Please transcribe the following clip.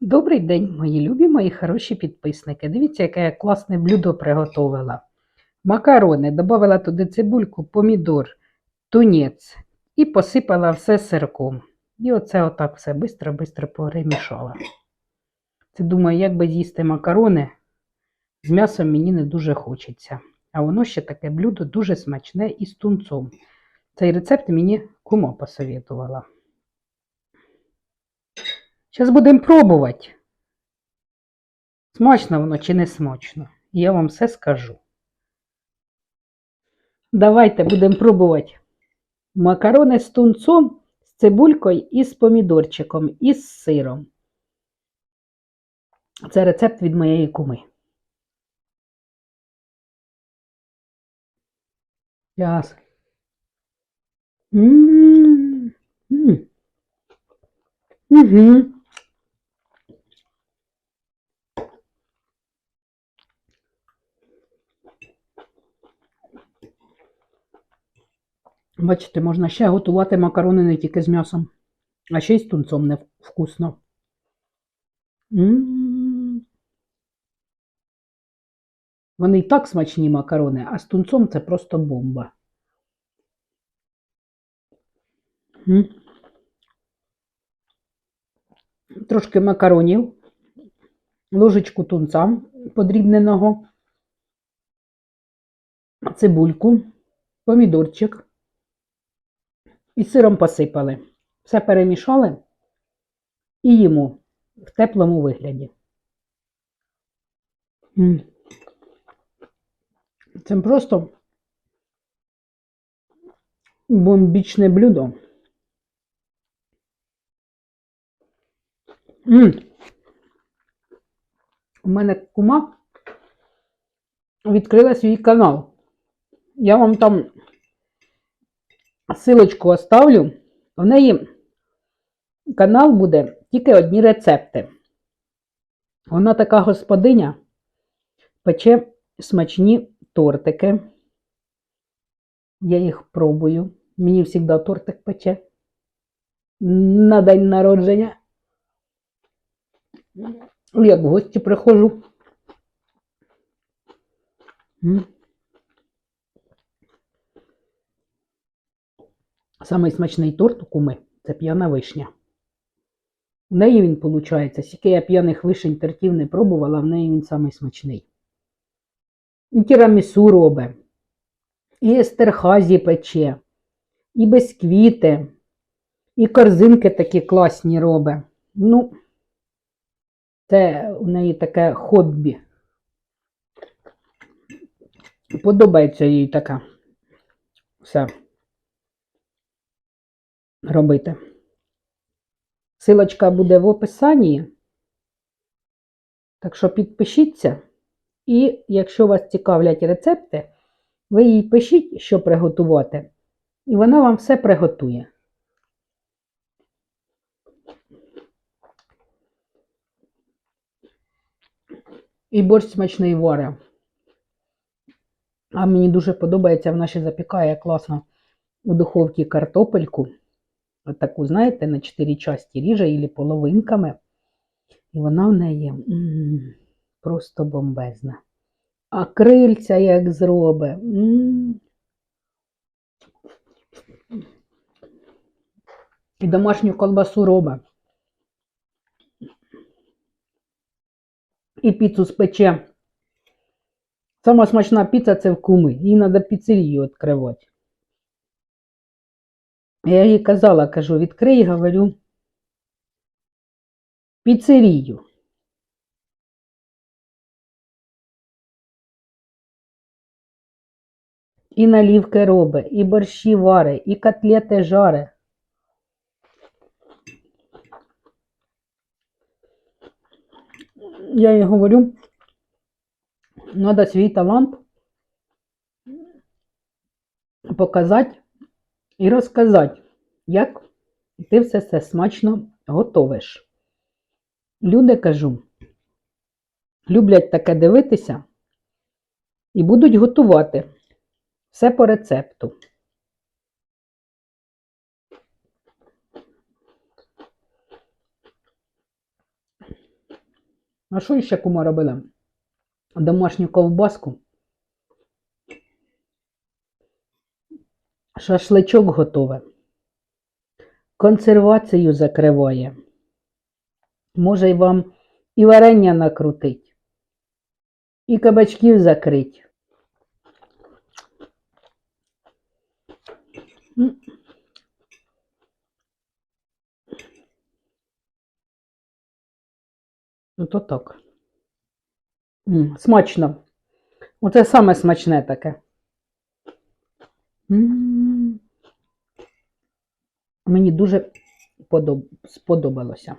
Добрий день, мої любі, мої хороші підписники. Дивіться, яке я класне блюдо приготувала. Макарони, додала туди цибульку, помідор, тунець і посипала все сирком. І оце отак все швидко-швидко перемішала. Це думаю, як би з'їсти макарони, з м'ясом мені не дуже хочеться. А воно ще таке блюдо дуже смачне і з тунцом. Цей рецепт мені кума посоветувала. Зараз будемо пробувати. Смачно воно чи не смачно. Я вам все скажу. Давайте будемо пробувати макарони з тунцом, з цибулькою і з помідорчиком, і з сиром. Це рецепт від моєї куми. М-м-м. Угу. Бачите, можна ще готувати макарони не тільки з м'ясом, а ще й з тунцом не вкусно. М-м-м. Вони і так смачні макарони, а з тунцом це просто бомба. М. Трошки макаронів, ложечку тунца подрібненого, цибульку, помідорчик і сиром посипали. Все перемішали і їмо в теплому вигляді. Це просто бомбічне блюдо. У мене кума відкрила свій канал. Я вам там силочку оставлю. В неї канал буде тільки одні рецепти. Вона така господиня, пече смачні тортики. Я їх пробую. Мені завжди тортик пече на день народження. Як в гості приходжу. Самий смачний торт у куми це п'яна вишня. В неї він, виходить, скільки я п'яних вишень тортів не пробувала, в неї він самий смачний. І тірамісу робить, і естерхазі пече, і бисквіти, і корзинки такі класні робить. Ну, це у неї таке хобі. Подобається їй таке все робити. Силочка буде в описанні. Так що підпишіться. І якщо вас цікавлять рецепти, ви їй пишіть, що приготувати, і вона вам все приготує. І борщ смачний варе. А мені дуже подобається, вона ще запікає класно у духовці картопельку. Таку, знаєте, на 4 часті ріже і половинками. І вона в неї м -м, просто бомбезна. А крильця як зробить. І домашню колбасу робить. І піцу спече. Сама смачна піца це в куми. Їй треба піцерію відкривати. Я їй казала, кажу, відкрий, говорю, піцерію. І налівки робить, і борщі вари, і котлети жаре. Я їй говорю, треба свій талант показати і розказати, як ти все це смачно готовиш. Люди, кажу, люблять таке дивитися і будуть готувати все по рецепту. А що ще кума робила? Домашню ковбаску. Шашличок готове. Консервацію закриває. Може й вам і варення накрутить, і кабачків закрить. М. Ну, то так. М, Смачно. Оце саме смачне таке. М. Мені дуже подоб... сподобалося.